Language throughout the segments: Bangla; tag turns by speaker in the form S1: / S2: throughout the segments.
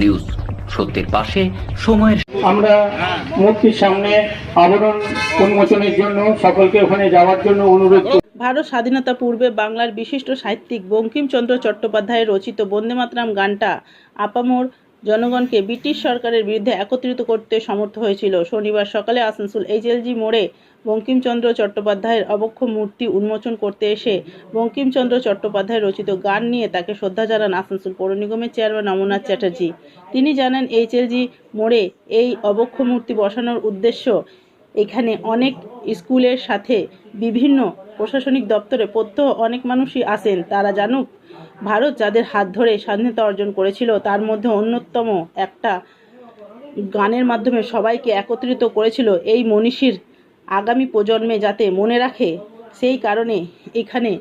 S1: নিউজ সত্যের পাশে সময়ের
S2: আমরা মূর্তির সামনে আবরণ উন্মোচনের জন্য সকলকে ওখানে যাওয়ার জন্য অনুরোধ করি।
S3: ভারত স্বাধীনতা পূর্বে বাংলার বিশিষ্ট সাহিত্যিক বঙ্কিমচন্দ্র চট্টোপাধ্যায়ের রচিত বন্দেমাতরাম গানটা আপামোর জনগণকে ব্রিটিশ সরকারের বিরুদ্ধে একত্রিত করতে সমর্থ হয়েছিল। শনিবার সকালে আসানসোল এইচএলজি মোড়ে বঙ্কিমচন্দ্র চট্টোপাধ্যায়ের অবক্ষ মূর্তি উন্মোচন করতে এসে বঙ্কিমচন্দ্র চট্টোপাধ্যায় রচিত গান নিয়ে তাকে শ্রদ্ধা জানান আসানসোল পৌর নিগমের চেয়ারম্যান অমরনাথ চ্যাটার্জি। তিনি জানান, এইচএলজি মোড়ে এই অবক্ষ মূর্তি বসানোর উদ্দেশ্য এখানে অনেক স্কুলের সাথে বিভিন্ন প্রশাসনিক দপ্তরে প্রত্যহ অনেক মানুষই আসেন তারা জানুক, ভারত যাদের হাত ধরে স্বাধীনতা অর্জন করেছিল, তার মধ্যে অন্যতম একটা গানের মাধ্যমে সবাইকে একত্রিত করেছিল এই মনীষীর আগামী প্রজন্মে যাতে মনে রাখে। সেই কারণে এখানে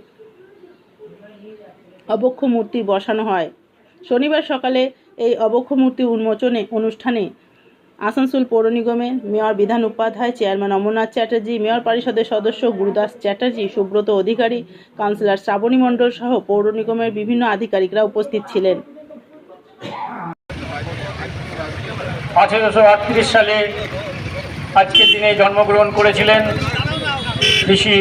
S3: অবক্ষ মূর্তি বসানো হয়। শনিবার সকালে এই অবক্ষ মূর্তি উন্মোচনে অনুষ্ঠানে আসানসোল পৌর নিগমের mayor Bidhan Upadhyay chairman Amarnath Chatterjee mayor পরিষদের সদস্য গুরুদাস চ্যাটার্জি সুব্রত অধিকারী কাউন্সিলর শ্রাবণী মণ্ডল সহ পৌর নিগমের বিভিন্ন আধিকারিকরা উপস্থিত ছিলেন।
S2: আঠেরোশো আটত্রিশ সালে আজকের দিনে জন্মগ্রহণ করেছিলেন ঋষি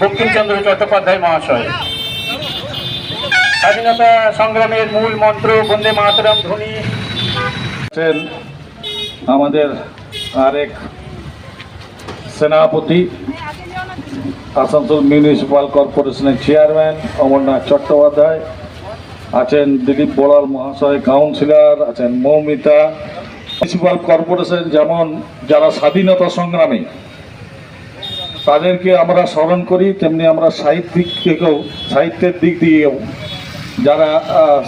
S2: বঙ্কিমচন্দ্র চট্টোপাধ্যায় মহাশয়। স্বাধীনতা সংগ্রামের মূল মন্ত্র বন্দে মাতরম ধ্বনি।
S4: আমাদের আরেক সেনাপতি, আসানসোল মিউনিসিপাল কর্পোরেশনের চেয়ারম্যান অমরনাথ চট্টোপাধ্যায়, আছেন দিলীপ বড়াল মহাশয়, কাউন্সিলর, আছেন মৌমিতা। মিউনিসিপাল কর্পোরেশন যেমন যারা স্বাধীনতা সংগ্রামী, তাদেরকে আমরা স্মরণ করি, তেমনি আমরা সাহিত্যিক থেকেও, সাহিত্যের দিক দিয়েও, যারা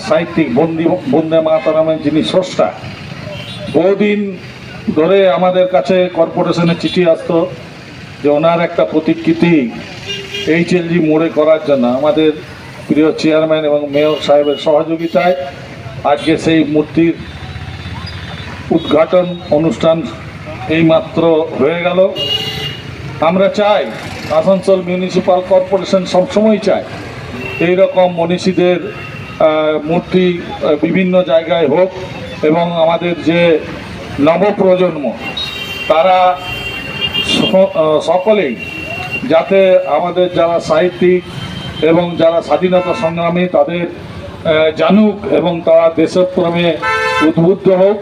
S4: সাহিত্যিক বন্দি, বন্দে মাতারামের যিনি স্রষ্টা বহুদিন ধরে আমাদের কাছে কর্পোরেশনের চিঠি আসতো যে ওনার একটা প্রতিকৃতি এইচএলজি মোড়ে করার জন্য। আমাদের প্রিয় চেয়ারম্যান এবং মেয়র সাহেবের সহযোগিতায় আজকে সেই মূর্তির উদ্ঘাটন অনুষ্ঠান এইমাত্র হয়ে গেল। আমরা চাই আসানসোল মিউনিসিপাল কর্পোরেশন সবসময় চায় এই রকম মনীষীদের মূর্তি বিভিন্ন জায়গায় হোক এবং আমাদের যে নবপ্রজন্ম তারা সকলেই যাতে আমাদের যারা সাহিত্যিক এবং যারা স্বাধীনতা সংগ্রামী তাদের জানুক এবং তারা দেশপ্রেমে উদ্বুদ্ধ হোক।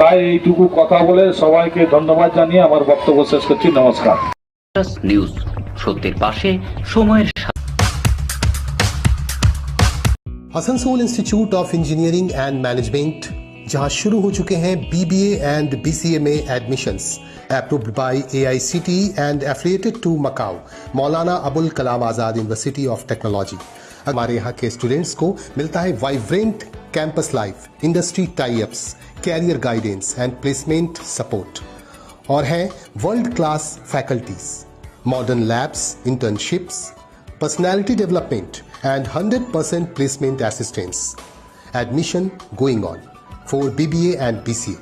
S4: তাই এইটুকু কথা বলে সবাইকে ধন্যবাদ জানিয়ে আমার বক্তব্য শেষ করছি। নমস্কার।
S1: নিউজ সত্যের পাশে সময়ের
S5: Asansol Institute of Engineering and Management जहाँ शुरू हो चुके हैं बीबीए एंड बीसीए में admissions approved by AICTE and affiliated to MAKAUT Maulana Abul Kalam Azad university of technology हमारे यहाँ के स्टूडेंट्स को मिलता है vibrant campus life industry types career guidance and placement support और हैं world class faculties modern labs internships, personality development and 100% placement assistance. Admission going on. For BBA and BCA.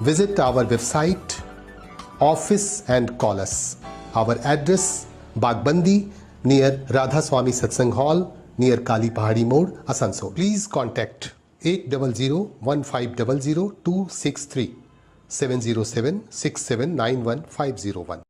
S5: Visit our website, office, and call us. Our address Bagbandi near Radha Swami Satsang Hall near Kali Pahadi Mode, Asansol. Please contact 800 1500 263 707 679 501.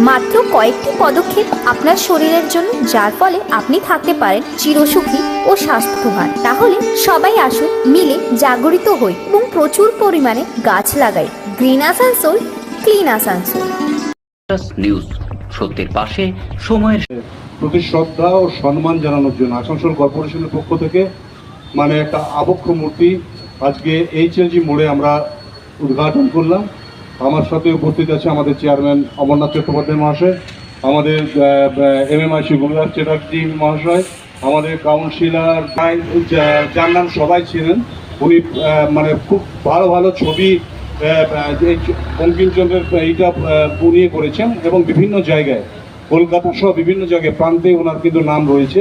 S6: মাত্র কয়েকটি পদক্ষেপ আপনার শরীরের জন্য যার ফলে আপনি থাকতে পারেন চিরসুখী ও স্বাস্থ্যবান। তাহলে সবাই আসুন মিলে জাগরিত হই এবং প্রচুর পরিমাণে গাছ লাগাই। Green Asansol clean Asansol
S1: news সত্যের পাশে সময়ের
S7: প্রতি শ্রদ্ধা ও সম্মান জানানোর জন্য আসানসোল কর্পোরেশনের পক্ষ থেকে মানে একটা আবক্ষ মূর্তি আজকে এইচএলজি মোড়ে আমরা উদ্ঘাটন করলাম। আমার সাথে উপস্থিত আছে আমাদের চেয়ারম্যান অমরনাথ চট্টোপাধ্যায় মহাশয়, আমাদের M M I Gurudas Chatterjee মহাশয়, আমাদের কাউন্সিলর যার নাম সবাই ছিলেন। উনি মানে খুব ভালো ভালো ছবি বঙ্কিমচন্দ্রের এইটা বুনিয়ে করেছেন এবং বিভিন্ন জায়গায়, কলকাতা সহ বিভিন্ন জায়গায়, প্রান্তে ওনার কিন্তু নাম রয়েছে।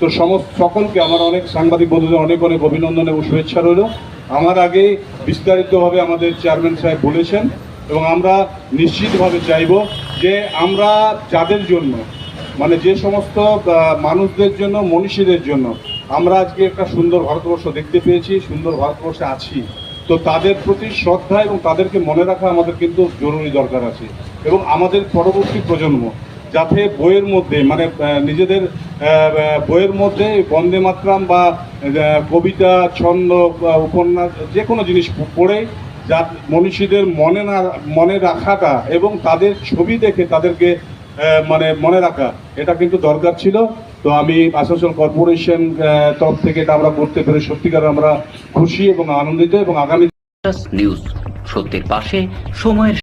S7: তো সমস্ত সকলকে আমার অনেক সাংবাদিক বন্ধুদের অনেক অনেক অভিনন্দন এবং শুভেচ্ছা রইল। আমার আগে বিস্তারিতভাবে আমাদের চেয়ারম্যান সাহেব বলেছেন এবং আমরা নিশ্চিতভাবে চাইব যে আমরা যাদের জন্য মানে যে সমস্ত মানুষদের জন্য, মনীষীদের জন্য আমরা আজকে একটা সুন্দর ভারতবর্ষ দেখতে পেয়েছি, সুন্দর ভারতবর্ষে আছি। তো তাদের প্রতি শ্রদ্ধা এবং তাদেরকে মনে রাখা আমাদের কিন্তু জরুরি দরকার আছে। এবং আমাদের পরবর্তী প্রজন্ম যাতে বইয়ের মধ্যে মানে নিজেদের বইয়ের মধ্যে বন্দে মাতরম বা কবিতা, ছন্দ উপন্যাস, যে কোনো জিনিস পড়ে যা মনীষীদের মনে না, মনে রাখাটা এবং তাদের ছবি দেখে তাদেরকে মানে মনে রাখা, এটা কিন্তু দরকার ছিল। তো আমি আসানসোল কর্পোরেশন তরফ থেকে এটা আমরা করতে পেরে সত্যিকার আমরা খুশি এবং আনন্দিত এবং আগামী
S1: নিউজ সত্যের পাশে সময়ের